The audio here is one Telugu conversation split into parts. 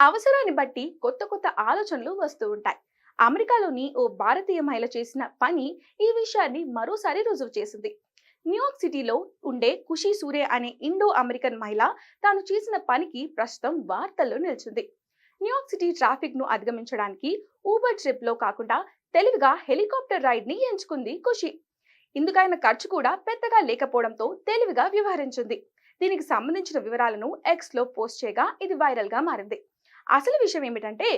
అవసరాన్ని బట్టి కొత్త కొత్త ఆలోచనలు వస్తూ ఉంటాయి. అమెరికాలోని ఓ భారతీయ మహిళ చేసిన పని ఈ విషయాన్ని మరోసారి రుజువు చేసింది. న్యూయార్క్ సిటీలో ఉండే ఖుషి సూరే అనే ఇండో అమెరికన్ మహిళ తాను చేసిన పనికి ప్రస్తుతం వార్తల్లో నిలిచింది. న్యూయార్క్ సిటీ ట్రాఫిక్ను అధిగమించడానికి ఊబర్ ట్రిప్లో కాకుండా తెలివిగా హెలికాప్టర్ రైడ్ని ఎంచుకుంది ఖుషి. ఇందుకైన ఖర్చు కూడా పెద్దగా లేకపోవడంతో తెలివిగా వ్యవహరించింది. దీనికి సంబంధించిన వివరాలను ఎక్స్లో పోస్ట్ చేయగా ఇది వైరల్గా మారింది. అసలు విషయం ఏమిటంటే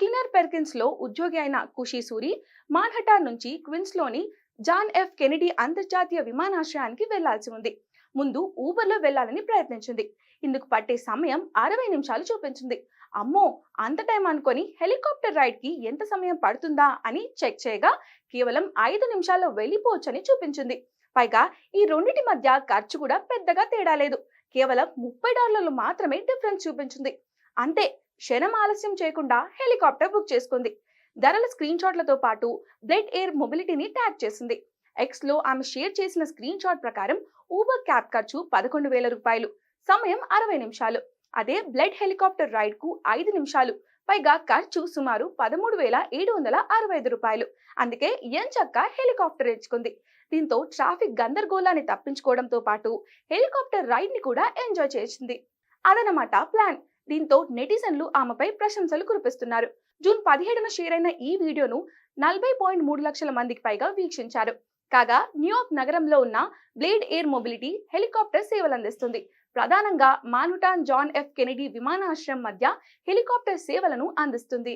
క్లినర్ పెర్కిన్స్లో ఉద్యోగి అయిన కుషి సూరి మాన్హటాన్ నుంచి క్విన్స్లోని జాన్ ఎఫ్ కెనడీ అంతర్జాతీయ విమానాశ్రయానికి వెళ్ళాల్సి ఉంది. ముందు ఊబర్లో వెళ్ళాలని ప్రయత్నించింది. ఇందుకు పట్టే సమయం అరవై నిమిషాలు చూపించింది. అమ్మో! అంత టైం అనుకొని హెలికాప్టర్ రైడ్కి ఎంత సమయం పడుతుందా అని చెక్ చేయగా కేవలం ఐదు నిమిషాల్లో వెళ్ళిపోవచ్చని చూపించింది. పైగా ఈ రెండింటి మధ్య ఖర్చు కూడా పెద్దగా తేడా లేదు. కేవలం ముప్పై డాలర్లు మాత్రమే డిఫరెన్స్ చూపించింది. అంతే! క్షణం ఆలస్యం చేయకుండా హెలికాప్టర్ బుక్ చేసుకుంది. ధరల స్క్రీన్ షాట్లతో పాటు బ్లడ్ ఎయిర్ మొబిలిటీని ట్యాగ్ చేసింది. ఎక్స్లో ఆమె షేర్ చేసిన స్క్రీన్ షాట్ ప్రకారం ఊబర్ క్యాబ్ ఖర్చు పదకొండు వేల రూపాయలు. సమయం అరవై నిమిషాలు. అదే బ్లడ్ హెలికాప్టర్ రైడ్కు ఐదు నిమిషాలు. పైగా ఖర్చు సుమారు పదమూడు వేల ఏడు వందల అరవై ఐదు రూపాయలు. అందుకే ఎంచక్క హెలికాప్టర్ ఎంచుకుంది. దీంతో ట్రాఫిక్ గందరగోళాన్ని తప్పించుకోవడంతో పాటు హెలికాప్టర్ రైడ్ని కూడా ఎంజాయ్ చేసింది. అదనమాట ప్లాన్. దీంతో నెటిజన్లు ఆమెపై ప్రశంసలు కురిపిస్తున్నారు. జూన్ పదిహేడున షేర్ అయిన ఈ వీడియోను నలభై పాయింట్ మూడు లక్షల మందికి పైగా వీక్షించారు. కాగా న్యూయార్క్ నగరంలో ఉన్న బ్లేడ్ ఎయిర్ మొబిలిటీ హెలికాప్టర్ సేవలు అందిస్తుంది ప్రధానంగా మానుటాన్ జాన్ ఎఫ్ కెనడీ విమానాశ్రయం మధ్య హెలికాప్టర్ సేవలను అందిస్తుంది.